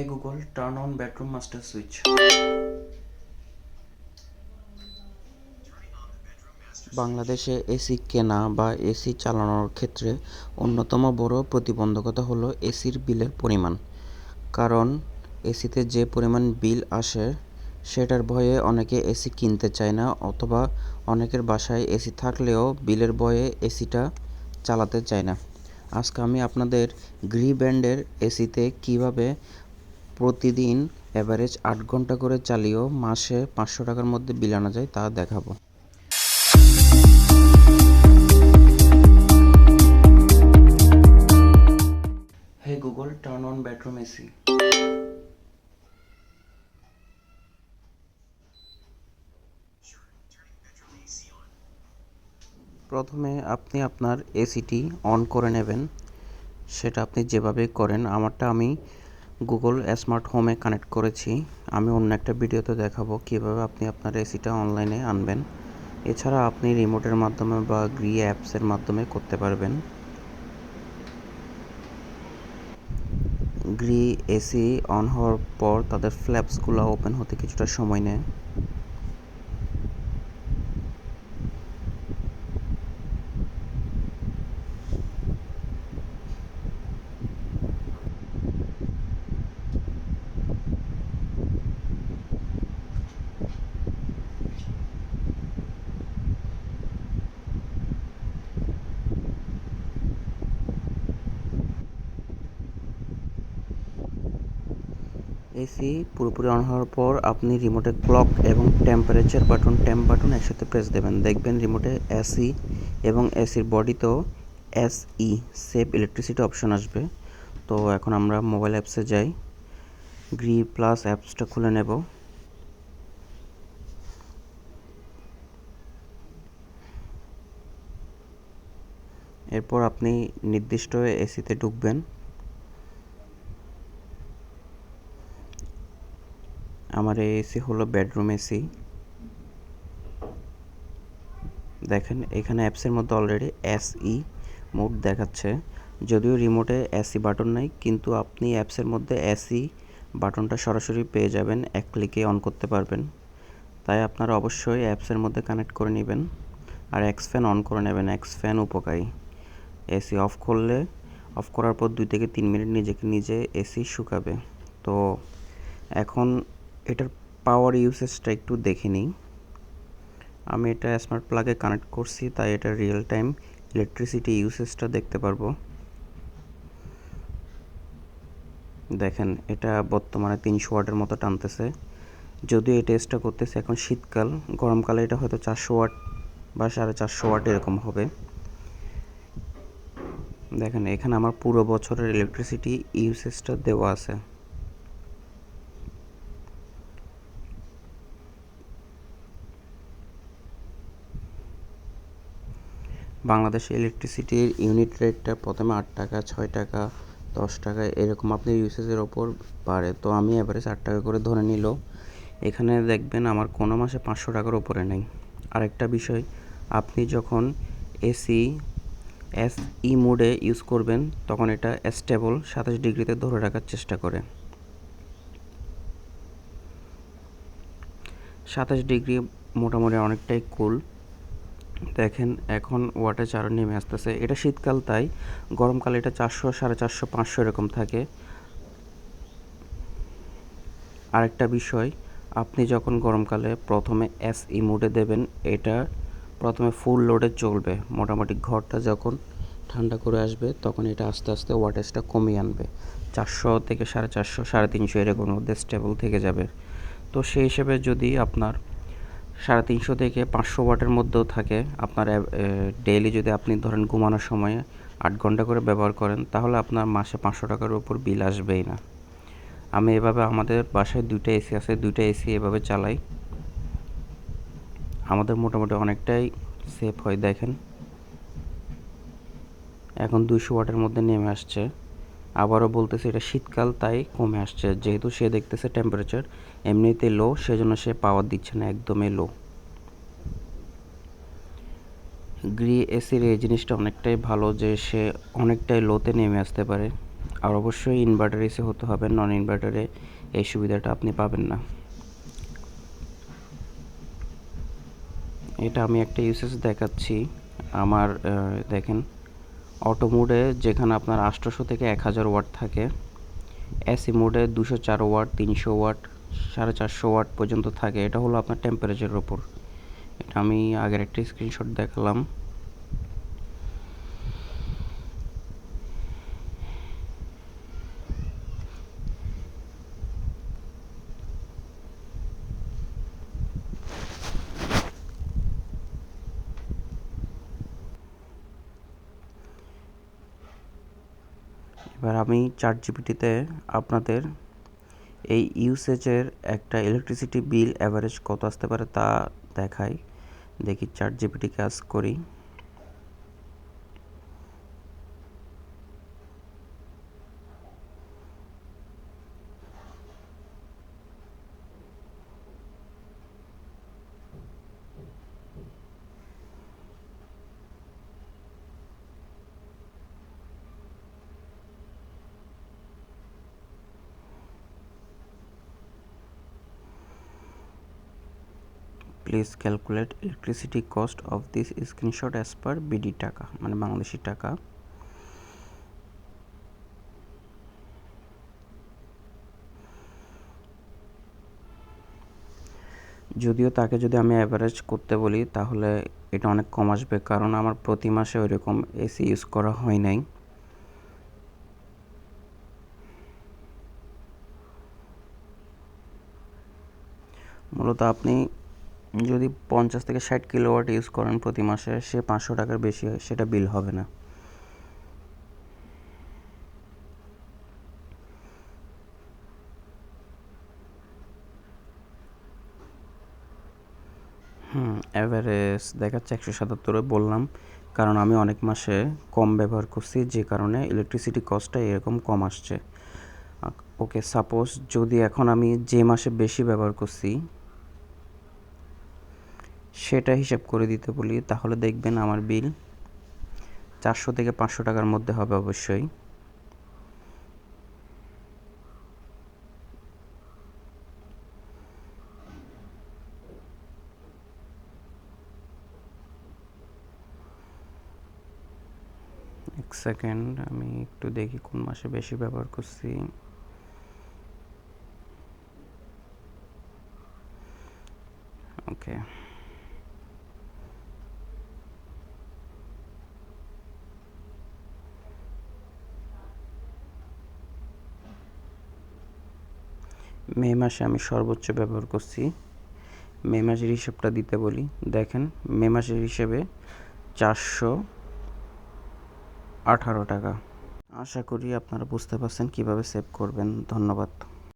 Hey Google, turn on bedroom master switch. বাংলাদেশে AC কেনা বা এসি চালানোর ক্ষেত্রে অন্যতম বড় প্রতিবন্ধকতা হলো এসির বিলের পরিমাণ কারণ এসিতে যে পরিমাণ বিল আসে সেটার ভয়ে অনেকে এসি কিনতে চায় না অথবা অনেকের বাসায় এসি থাকলেও বিলের ভয়ে এসিটা চালাতে চায় না আজকে আমি আপনাদের গ্রি ব্র্যান্ডের এসিতে কীভাবে প্রতিদিন অ্যাভারেজ আট ঘণ্টা করে চালিয়েও মাসে পাঁচশো টাকার মধ্যে বিল আনা যায় তা দেখাবো Hey Google, turn on bedroom AC. প্রথমে আপনি আপনার এসিটি অন করে নেবেন সেটা আপনি যেভাবে করেন আমারটা আমি গুগল স্মার্ট হোমে কানেক্ট করেছি। আমি অন্য একটা ভিডিওতে দেখাবো কীভাবে আপনি আপনার এসিটা অনলাইনে আনবেন। এছাড়া আপনি রিমোটের মাধ্যমে বা গ্রি অ্যাপসের মাধ্যমে করতে পারবেন। গ্রি এসি অন হওয়ার পর তাদের ফ্ল্যাপসগুলো ওপেন হতে কিছুটা সময় নেয়। এসি পুরোপুরি অন হওয়ার পর আপনি রিমোটে ক্লক এবং টেম্পারেচার বাটন টেম্প বাটন একসাথে প্রেস দেবেন। দেখবেন রিমোটে এসি এবং এসির বডিতেও এসই সেভ ইলেকট্রিসিটি অপশন আসবে। তো এখন আমরা মোবাইল অ্যাপসে যাই। গ্রি প্লাস অ্যাপসটা খুলে নেব। এরপর আপনি নির্দিষ্ট এসিতে ঢুকবেন। আমার এই এসি হলো বেডরুম এসি দেখেন, এখানে অ্যাপসের মধ্যে অলরেডি এসই মোড দেখাচ্ছে। যদিও রিমোটে এসি বাটন নাই, কিন্তু আপনি অ্যাপসের মধ্যে এসি বাটনটা সরাসরি পেয়ে যাবেন, এক ক্লিকে অন করতে পারবেন। তাই আপনারা অবশ্যই অ্যাপসের মধ্যে কানেক্ট করে নেবেন আর এক্স ফ্যান অন করে নেবেন এক্স ফ্যান উপকারী। এসি অফ করলে অফ করার পর দুই থেকে তিন মিনিট নিজেকে নিজে এসি শুকাবে। তো এখন এটার পাওয়ার ইউসেজটা একটু দেখে নিই। আমি এটা স্মার্ট প্লাগে কানেক্ট করছি, তাই এটা রিয়েল টাইম ইলেকট্রিসিটি ইউসেজটা দেখতে পারব। দেখেন, এটা বর্তমানে তিনশো ওয়াটের মতো টানতেছে। যদিও এই টেস্টটা করতেছে এখন শীতকাল, গরমকালে এটা হয়তো চারশো ওয়াট বা সাড়ে চারশো ওয়াট এরকম হবে। দেখেন, এখানে আমার পুরো বছরের ইলেকট্রিসিটি ইউসেজটা দেওয়া আছে। বাংলাদেশে ইলেকট্রিসিটির ইউনিট রেটটা প্রথমে আট টাকা, ছয় টাকা, দশ টাকা, এরকম আপনার ইউসেজের ওপর বাড়ে। তো আমি এভারেজ আট টাকা করে ধরে নিল। এখানে দেখবেন আমার কোনো মাসে পাঁচশো টাকার ওপরে নেই। আরেকটা বিষয়, আপনি যখন এসি এস ই মোডে ইউজ করবেন, তখন এটা স্টেবল সাতাশ ডিগ্রিতে ধরে রাখার চেষ্টা করে। সাতাশ ডিগ্রি মোটামুটি অনেকটাই কুল দেখেন, এখন ওয়াটার চারণ নেমে আসতেছে। এটা শীতকাল, তাই গরমকালে এটা চারশো, সাড়ে চারশো, পাঁচশো এরকম থাকে। আরেকটা বিষয়, আপনি যখন গরমকালে প্রথমে এস ই মোডে দেবেন, এটা প্রথমে ফুল লোডে চলবে। মোটামুটি ঘরটা যখন ঠান্ডা করে আসবে, তখন এটা আস্তে আস্তে ওয়াটেজটা কমিয়ে আনবে। চারশো থেকে সাড়ে চারশো, সাড়ে তিনশো এরকম মধ্যে স্টেবল থেকে যাবে। তো সেই হিসেবে যদি আপনার সাড়ে তিনশো থেকে পাঁচশো ওয়াটের মধ্যেও থাকে। আপনার ডেইলি যদি আপনি ধরেন ঘুমানোর সময় আট ঘণ্টা করে ব্যবহার করেন, তাহলে আপনার মাসে পাঁচশো টাকার উপর বিল আসবেই না। আমি এভাবে আমাদের বাসায় দুইটা এসি আছে, দুইটা এসি এভাবে চালাই। আমাদের মোটামুটি অনেকটাই সেফ হয়, দেখেন। এখন দুইশো ওয়াটের মধ্যে নেমে আসছে। আবারও বলতেছে এটা শীতকাল, তাই কমে আসছে। যেহেতু সে দেখতেছে টেম্পারেচার এমনিতে লো সেজন্য সে পাওয়ার দিচ্ছে না, একদমই লো গ্রি এসির এই জিনিসটা অনেকটাই ভালো যে সে অনেকটাই লোতে নেমে আসতে পারে। আর অবশ্যই ইনভার্টার এসে হতে হবে নন ইনভার্টারে এই সুবিধাটা আপনি পাবেন না। এটা আমি একটা ইউসেজ দেখাচ্ছি। আমার দেখেন অটো মোডে যেখানে আপনার আষ্টশো থেকে এক হাজার ওয়াট থাকে, এসি মোডে দুশো চার ওয়াট, তিনশো ওয়াট, সাড়ে চারশো ওয়াট পর্যন্ত থাকে। এটা হলো আপনার টেম্পারেচারের ওপর এটা আমি আগের একটি স্ক্রিনশট দেখালাম। এবার আমি চার জিপিটিতে আপনাদের এই ইউসেজের একটা ইলেকট্রিসিটি বিল অ্যাভারেজ কত আসতে পারে তা দেখাই। দেখি চার জিপিটি আস করি। Please calculate electricity cost of this screenshot as per BD টাকা মানে বাংলাদেশি টাকা। যদিও তাকে যদি আমি অ্যাভারেজ করতে বলি, তাহলে এটা অনেক কম আসবে, কারণ আমার প্রতি মাসে ওইরকম এসি ইউজ করা হয় নাই। মূলত আপনি যদি পঞ্চাশ থেকে ষাট কিলোওয়াট ইউজ করেন প্রতি মাসে, সে পাঁচশো টাকার বেশি হয়, সেটা বিল হবে না। হুম অ্যাভারেজ দেখাচ্ছে একশো সাতাত্তরে বললাম, কারণ আমি অনেক মাসে কম ব্যবহার করছি, যে কারণে ইলেকট্রিসিটি কস্টটা এরকম কম আসছে। ওকে সাপোজ যদি এখন আমি যে মাসে বেশি ব্যবহার করছি সেটা হিসাব করে দিতে বলি, তাহলে দেখবেন আমার বিল চারশো থেকে পাঁচশো টাকার মধ্যে হবে অবশ্যই। এক সেকেন্ড, আমি একটু দেখি কোন মাসে বেশি ব্যবহার করছি। ওকে। মে মাসে আমি সর্বোচ্চ ব্যবহার করছি। মে মাসের হিসাবটা দিতে বলি। দেখেন, মে মাসের হিসেবে চারশো আঠারো টাকা। আশা করি আপনারা বুঝতে পারছেন কীভাবে সেভ করবেন। ধন্যবাদ।